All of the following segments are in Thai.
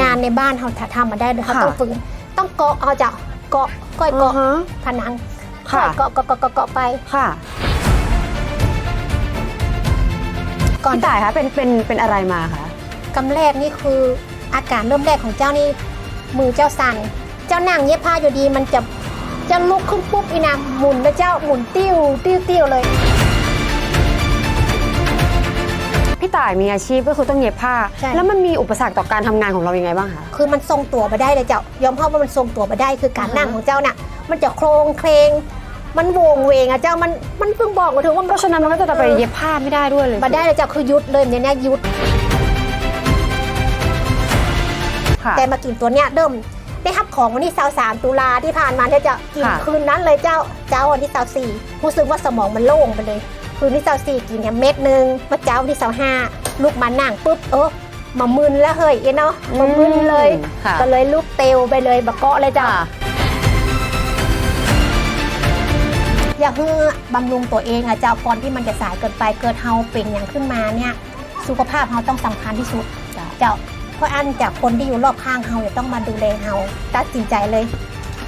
งานในบ้านเขาถ้าทำมาได้เลยเขาค่ะต้องฝืนต้องเกาะเอาจะเกาะก้อยอ่าเกาะฮะผนังค่ะเกาะเกาะเกาะเกาะเกาะไป ค่ะก่อนพี่ต่ายคะเป็นเป็นเป็นอะไรมาคะกำแรกนี่คืออาการเริ่มแรกของเจ้านี่มือเจ้าสั่นเจ้านั่งเย็บผ้าอยู่ดีมันจะจะลุกขึ้นปุ๊บอีนะหมุนแล้วเจ้าหมุนติ้วติ้วติ้วเลย พี่ต่ายมีอาชีพก็คือต้องเย็บผ้า ใช่ แล้วมันมีอุปสรรคต่อการทำงานของเรายังไงบ้างคะ คือมันทรงตัวมาได้เลยเจ้ายอมรับว่ามันทรงตัวมาได้คือการอ่าฮะ นั่งของเจ้าน่ะ มันจะโครงเคลงมันโวงเวงอะเจ้ามันมันเพิ่งบอกมาถึงว่าเพมันราะฉะนั้นมันก็จะไปเย็บผ้าไม่ได้ด้วยเลยมาได้เลยเจ้าคือยุดเลยเนี่ยเนี่ยยุด ค่ะ แต่มากินตัวเนี้ยเดิมได้รับของวันที่23ตุลาที่ผ่านมาเนี่ยจะกินค่ะ คืนนั้นเลยเจ้าเจ้าวันที่24รู้สึกว่าสมองมันโล่งไปเลย คืนที่24กินเนี่ยเม็ดหนึงมาเจ้าวันที่25ลูกมานั่งปุ๊บเออมามึนแล้วเฮ้ยเอ้เนาะมามึนเลย ค่ะ ก็เลยลูกเตวไปเลยบะเกาะเลยเจ้าค่ะอยากเพื่อบำรุงตัวเองอะเจ้าก่อนที่มันจะสายเกินไปเกิดเฮาเป็นอย่างขึ้นมาเนี่ยสุขภาพเฮาต้องสำคัญที่สุดจ้ะ เจ้าเพราะอันจากคนที่อยู่รอบข้างเฮาจะต้องมาดูแลเฮาตัดสินใจเลย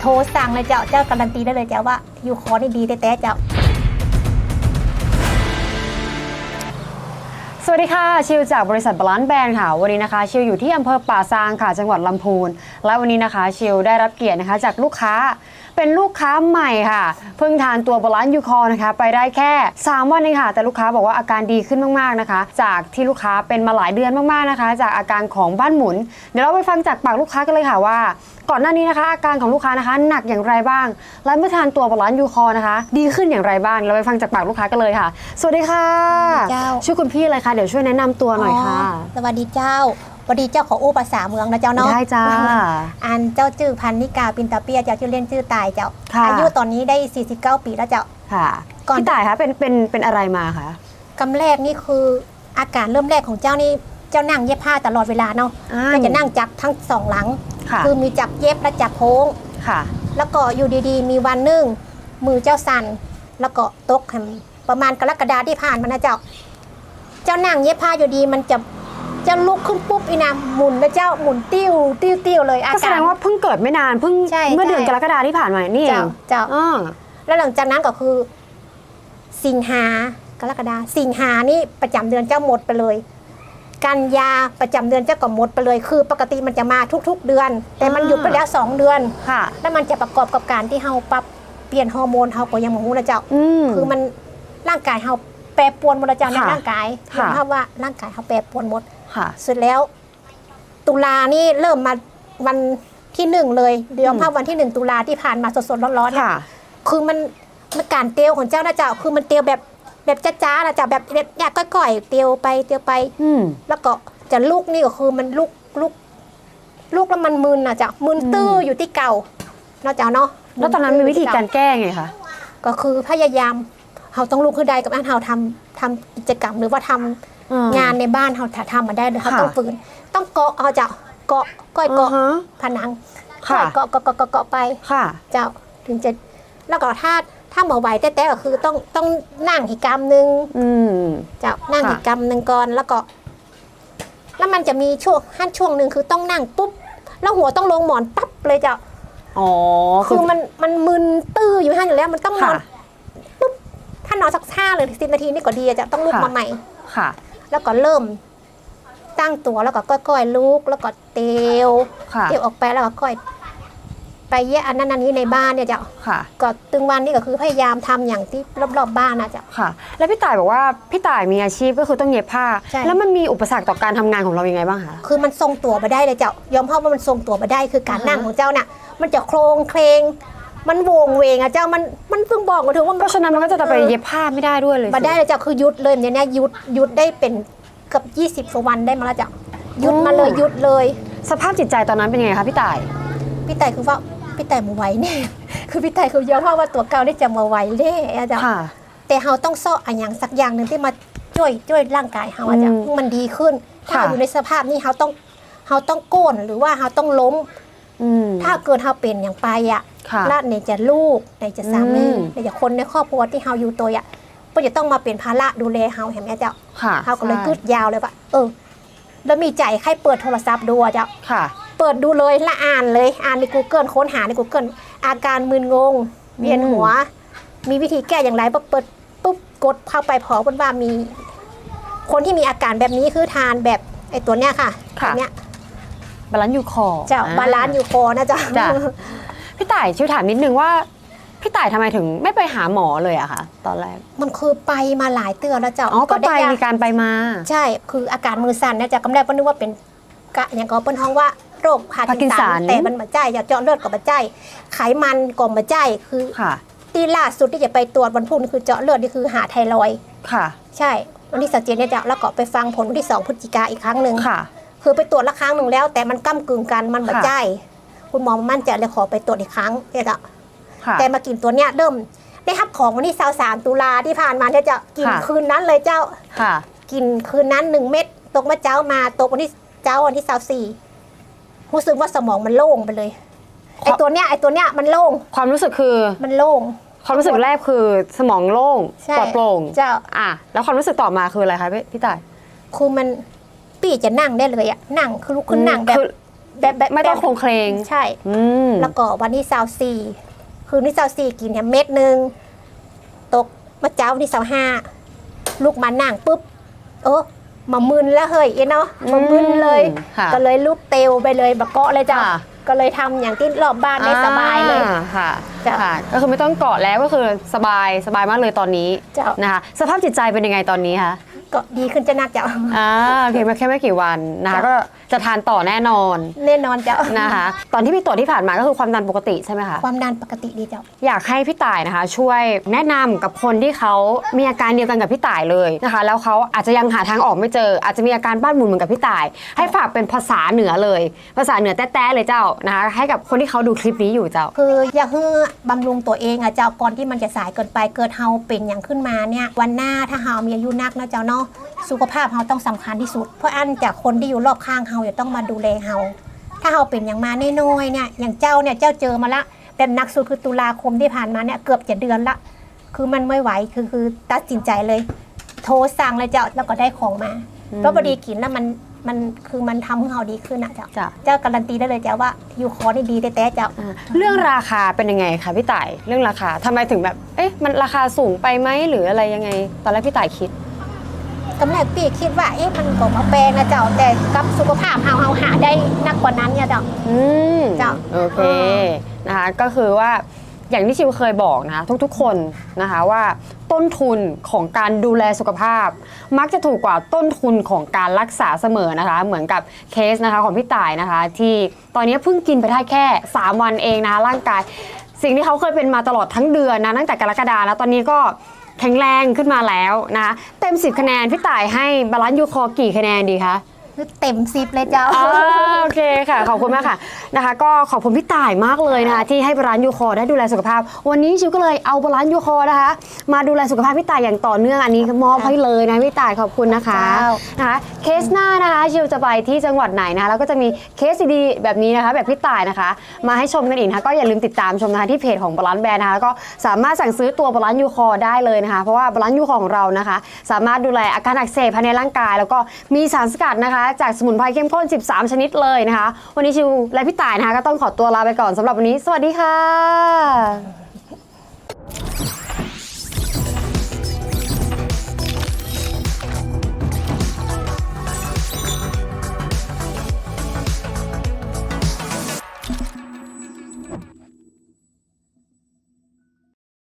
โทรสั่งเลยเจ้าเจ้าการันตีได้เลยเจ้าว่า อยู่คอนี่ดีแต่แต่เจ้า สวัสดีค่ะ ชิวจากบริษัทบาลานซ์แบรนด์ค่ะ วันนี้นะคะ ชิวอยู่ที่อำเภอป่าซางค่ะ จังหวัดลำพูน และวันนี้นะคะ ชิวได้รับเกียรตินะคะจากลูกค้า เป็นลูกค้าใหม่ค่ะ เพิ่งทานตัวบาลานซ์ยูคอร์นะคะ ไปได้แค่ 3 วันเองค่ะ แต่ลูกค้าบอกว่าอาการดีขึ้นมากๆนะคะ จากที่ลูกค้าเป็นมาหลายเดือนมากๆนะคะ จากอาการของบ้านหมุน เดี๋ยวเราไปฟังจากปากลูกค้ากันเลยค่ะว่า ก่อนหน้านี้นะคะ อาการของลูกค้านะคะ หนักอย่างไรบ้าง และเมื่อทานตัวบาลานซ์ยูคอร์นะคะ ดีขึ้นอย่างไรบ้าง เราไปฟังจากปากลูกค้ากันเลยค่ะ สวัสดีค่ะ เจ้า ชื่อคุณพี่อะไรคะ เดี๋ยวช่วยแนะนำตัวหน่อยค่ะสวัสดีเจ้า สวัสดีเจ้าของอู้ภาษาเมืองนะเจ้าเนาะได้จ้า อันเจ้าชื่อพันนิกาปินตาเปียเจ้าชื่อเล่นชื่อตายเจ้าค่ะอายุตอนนี้ได้ 49 ปีแล้วเจ้า ค่ะก่อนพี่ต่ายคะเป็นเป็นเป็นอะไรมาคะกำแรกนี่คืออาการเริ่มแรกของเจ้านี่เจ้านั่งเย็บผ้าตลอดเวลาเนาะอ่าก็จะนั่งจับทั้งสองหลังค่ะคือมีจับเย็บและจับโพ้งค่ะ แล้วก็อยู่ดีๆ มีวันหนึ่งมือเจ้าสั่นแล้วก็ตกแห่งประมาณกรกฎาที่ผ่านมานะเจ้า เจ้านั่งเย็บผ้าอยู่ดีมันจะ จะลุกขึ้นปุ๊บอีนะหมุนแล้วเจ้าหมุนติ้วติ้วติ้วเลยอาก็แสกาดรงว่าเพิ่งเกิดไม่นานเพิ่งใช่เมื่อเดือนใช่ กรกฎาที่ผ่านมานี่เอเจ้างเจ้า อ่า แล้วหลังจากนั้นก็คือ สิงหากรกฎาสิงหานี่ประจำเดือนเจ้าหมดไปเลย กันยาประจำเดือนเจ้าก็หมดไปเลย คือ ปกติมันจะมาทุก ๆ เดือน แต่มันหยุดไปแล้วสองเดือน ค่ะ แล้วมันจะประกอบกับการที่เฮาปรับเปลี่ยนฮอร์โมนเฮาก็ยังบ่ฮู้นะเจ้า อืม คือมันร่างกายเฮาแปรปรวนหมดแล้วเจ้าในค่ะร่างกายค่ะ เห็นภาพว่าร่างกายเฮาแปรปรวนหมด ค่ะ เสร็จแล้ว ตุลานี่เริ่มมาวันที่หนึ่งเลย เดี๋ยวอืมภาพวันที่หนึ่งตุลาที่ผ่านมาสดๆร้อนๆเนี่ยค่ะคือมันมันการเตียวของเจ้านะเจ้าคือมันเตียวแบบแบบจ้าๆนะเจ้าแบบแบบอยากก้อยๆเตียวไปเตียวไป อืมแล้วก็จะลุกนี่ก็คือมันลุกลุกลุกแล้วมันมึนนะเจ้ามึนตื้ออยู่ที่เก่าเนาะเจ้าเนาะแล้วตอนนั้นมีวิธีการแก้ไงคะก็คือพยายามเราต้องลุกขึ้นได้กับอันเราทำทำกิจกรรมหรือว่าทำอ่ งานในบ้านเราถ้าทำมาได้เลยเขาค่ะต้องฝืน ต้องเกาะเอาเจ้าเกาะก้อยเกาะอ่าฮะผนังค่ะก้อยเกาะเกาะเกาะเกาะเกาะไปค่ะเจ้าถึงจะแล้วก็ถ้าถ้าหมอไหวแต่แต่ก็คือต้องต้องนั่งอีกกรรมหนึ่งอืมเจ้านั่งค่ะอีกกรรมหนึ่งก่อนแล้วก็ แล้วมันจะมีช่วงขั้นช่วงหนึ่งคือต้องนั่งปุ๊บแล้วหัวต้องลงหมอนปั๊บเลยเจ้าอ๋อคือมันมันมึนตื้ออยู่ห้าอยู่แล้ว มันต้องนอค่ะนปุ๊บถ้านอนสักห้าหรือสิบนาทีนี่ก็ดีอะจะต้องลุกค่ะมาใหม่ค่ะ แล้วก็เริ่มตั้งตัวแล้วก็ค่อยๆลุกแล้วก็เตียวค่ะเตียวออกไปแล้วก็ค่อย ไปแยกอันนั้นอันนี้ในบ้านเนี่ยเจ้าค่ะ ก็ตึงวันนี่ก็คือพยายามทำอย่างที่รอบๆบ้านนะเจ้าค่ะ แล้วพี่ต่ายบอกว่าพี่ต่ายมีอาชีพก็คือต้องเย็บผ้าใช่แล้วมันมีอุปสรรคต่อการทำงานของเรายังไงบ้างคะคือมันทรงตัวมาได้เลยเจ้ายอมรับว่ามันทรงตัวมาได้คือการอ่าฮะนั่งของเจ้าน่ะ มันจะโครงเคลง มันโวงเวงอะเจ้ามันมันเพิ่งบอกมาถึงว่าเพราะฉะนั้นมันก็จะไปเย็บผ้าไม่ได้ด้วยเลยมาได้เลยเจ้าคือหยุดเลยเนี่ยเนี่ยหยุดหยุดได้เป็นเกือบ20กว่าวันได้มาแล้วเจ้าหยุดมาเลยหยุดเลย สภาพจิตใจตอนนั้นเป็นยังไงคะพี่ต่ายพี่แต่คือว่าพี่แต่มาไหวแน่คือพี่แต่คือยอมรับว่าตัวเก่าได้จะมาไหวแน่อะเจ้าค่ะแต่เราต้องซ่ออันอย่างสักอย่างหนึ่งที่มาช่วยช่วยร่างกายเราอะจ้ะอืมมันดีขึ้น ถ้าค่ะเราอยู่ในสภาพนี้เราต้องเราต้องโก้นหรือว่าเราต้องล้มอืมถ้าเกิดเราเป็นอย่างไปอะค่ะ แล้วไหนจะลูกไหนจะสามีอืมไหนจะคนในครอบครัวที่เราอยู่ตัวอะก็จะต้องมาเป็นภาระดูแลเราเห็นไหมเจ้าค่ะเขาก็เลยใช่กึดยาวเลยว่าเออแล้วมีใจใครเปิดโทรศัพท์ดูอะเจ้าค่ะ เปิดดูเลยและอ่านเลยอ่านใน Google ค้นหาใน Google อาการมึนงงเวียนหัว มีวิธีแก้อย่างไรปุ๊บเปิดปุ๊บกดเข้าไปพอบนว่ามี คนที่มีอาการแบบนี้คือทานแบบไอ้ตัวเนี้ยค่ะค่ะตัวเนี้ยบาลานซ์ยูคอร์เจ้าบาลานซ์อยู่คอนะเจ้าจ้ะ พี่ต่ายช่วยถามนิดนึงว่า พี่ต่ายทำไมถึงไม่ไปหาหมอเลยอะคะตอนแรก มันคือไปมาหลายเตือนแล้วเจ้าอ๋อ ก็ไปด้ยามีการไปมา ใช่ คืออาการมือสั่นเนี่ยจะกำแรกก็นึกว่าเป็นกะอย่างก็เป็นห้องว่าโรคพาร์กินสั Parkinson นแต่มันมาใจอยากเจาะเลือดกับมาใจไขมันก็มาใจคือค่ะ ที่ล่าสุดที่จะไปตรวจวันพุธนี่คือเจาะเลือดนี่คือหาไทรอยด์ค่ะ ใช่วันที่สัเจนเนี่ยจะแล้วก็ไปฟังผลวันที่2พฤศจิกาอีกครั้งหนึ่ง ค่ะ คือไปตรวจละครั้งหนึ่งแล้ว แต่มันก้ากึ่งกันมันมาค่ะ ใจ คุณหมอมั่นใจเลยขอไปตรวจอีกครั้งเนี่ยจะค่ะแต่มากินตัวเนี้ยเดิมได้รับของวันที่23ตุลาที่ผ่านมาเนี่ยจะกินค่ะคืนนั้นเลยเจ้าค่ะ กินคืนนั้นหนึ่งเม็ดตกมาเจ้ามาตกวันที่เจ้าวันที่สาสี่รู้สึกว่าสมองมันโล่งไปเลยไอตัวเนี้ยไอตัวเนี้ยมันโล่ง ความรู้สึกคือมันโล่งความรู้สึกแรกคือสมองโล่งใช่ปลอดโปร่งเจ้าอะแล้วความรู้สึกต่อมาคืออะไรคะพี่พี่ต่ายคือมันปีจะนั่งได้เลยอะนั่งคือลุกขึ้นนั่งแบบคือ แบบแบบไม่ต้องแบบโครงเคลงใช่ อืมแล้วก็วันที่สาสี่คืนที่สาสี่กินเนี่ยเม็ดหนึ่งตกมาเจ้าวันที่สาห้าลูกมานั่งปุ๊บเออมามึนแล้วเฮ้ยเอ็นเนาะมามึนเลย ค่ะก็เลยลุกเตวไปเลยบะเกาะเลยจ้ะค่ะ ก็เลยทำอย่างที่รอบบ้านได้สบายเลย อ่าค่ะจ้ะ ค่ะ ก็คือไม่ต้องเกาะแล้วก็คือสบายสบายมากเลยตอนนี้จ้ะนะคะสภาพจิตใจเป็นยังไงตอนนี้คะก็ดีขึ้นจะนักจ้ะอ่าเพียงแค่ไม่กี่วันนะคะจ้ะ ก็จะทานต่อแน่นอนแน่นอนจ้ะนะคะ ตอนที่พี่ตรวจที่ผ่านมาก็คือความดันปกติใช่ไหมคะ ความดันปกติดีจ้ะอยากให้พี่ต่ายนะคะ ช่วยแนะนำกับคนที่เขามีอาการเดียวกันกับพี่ต่ายเลยนะคะ แล้วเขาอาจจะยังหาทางออกไม่เจอ อาจจะมีอาการบ้านหมุนเหมือนกับพี่ต่าย ให้ฝากเป็นภาษาเหนือเลย ภาษาเหนือแต้ๆเลยเจ้านะคะ ให้กับคนที่เขาดูคลิปนี้อยู่เจ้า คืออยากให้บำรุงตัวเองอะเจ้าก่อนที่มันจะสายเกินไปเกิดเฮาเป็นอย่างขึ้นมาเนี่ยวันหน้าถ้าเฮามีอายุนักนะเจ้าเนาะสุขภาพเฮาต้องสำคัญที่สุด เพราะอันจากคนที่อยู่รอบข้างเฮาจะต้องมาดูแลเฮาถ้าเฮาเป็นอย่างมาน้อยๆเนี่ยอย่างเจ้าเนี่ยเจ้าเจอมาละแต่หนักสุดคือตุลาคมที่ผ่านมาเนี่ยเกือบจะเดือนละ คือมันไม่ไหวคือคือตัดสินใจเลย โทรสั่งเลยเจ้าแล้วก็ได้ของมาอืมเพราะพอดีกินแล้วมันมันคือมันทำให้เฮาดีขึ้นอะเจ้าจ้ะเจ้าการันตีได้เลยเจ้าว่าอยู่คอนี่ดีแต่แต่เจ้าอ่าเรื่องราคาเป็นยังไงคะพี่ต่ายเรื่องราคาทำไมถึงแบบเอ๊ะมันราคาสูงไปไหมหรืออะไรยังไง ตอนแรกพี่ต่ายคิดกำแรกปีคิดว่าเอ๊ะมันก็มาแปลงนะเจ้าแต่กับสุขภาพเฮาเฮาหาได้นักกว่านั้นเนี่ยเจ้าอืมจ้ะโอเคนะคะก็คือว่าอย่างที่ชิวเคยบอกนะคะทุกๆ คนนะคะว่าต้นทุนของการดูแลสุขภาพ มักจะถูกกว่าต้นทุนของการรักษาเสมอนะคะ เหมือนกับเคสนะคะของพี่ต่ายนะคะ ที่ตอนนี้เพิ่งกินไปได้แค่ 3 วันเองนะคะร่างกาย สิ่งที่เขาเคยเป็นมาตลอดทั้งเดือนนะตั้งแต่กรกฎาแล้วตอนนี้ก็ แข็งแรงขึ้นมาแล้วนะคะเต็ม 10 คะแนน พี่ต่ายให้บาลานซ์ยูคอร์กี่คะแนนดีคะคือเต็มสิบเลยเจ้าอ่าโอเคค่ะ ขอบคุณมากค่ะนะคะ ก็ขอบคุณพี่ต่ายมากเลยนะคะ ที่ให้บาลานซ์ยูคอร์ได้ดูแลสุขภาพ วันนี้ชิวก็เลยเอาบาลานซ์ยูคอร์นะคะ มาดูแลสุขภาพพี่ต่ายอย่างต่อเนื่องอันนี้ก็มอบให้เลยนะพี่ต่ายขอบคุณนะคะเจ้านะคะเคสหน้านะคะชิวจะไปที่จังหวัดไหนนะคะแล้วก็จะมีเคสดีๆแบบนี้นะคะ แบบพี่ต่ายนะคะ มาให้ชมกันอีกนะคะก็อย่าลืมติดตามชมนะคะที่เพจของบาลานซ์แบรนด์นะคะแล้วก็สามารถสั่งซื้อตัวบาลานซ์ยูคอร์ได้เลยนะคะ เพราะว่าบาลานซ์ยูคอร์ของเรานะคะ สามารถดูแลอาการอักเสบภายในร่างกาย แล้วก็มีสารสกัดนะคะ จากสมุนไพรเข้มข้น 13 ชนิดเลยนะคะวันนี้ชิวและพี่ต่ายนะคะก็ต้องขอตัวลาไปก่อนสำหรับวันนี้ สวัสดีค่ะ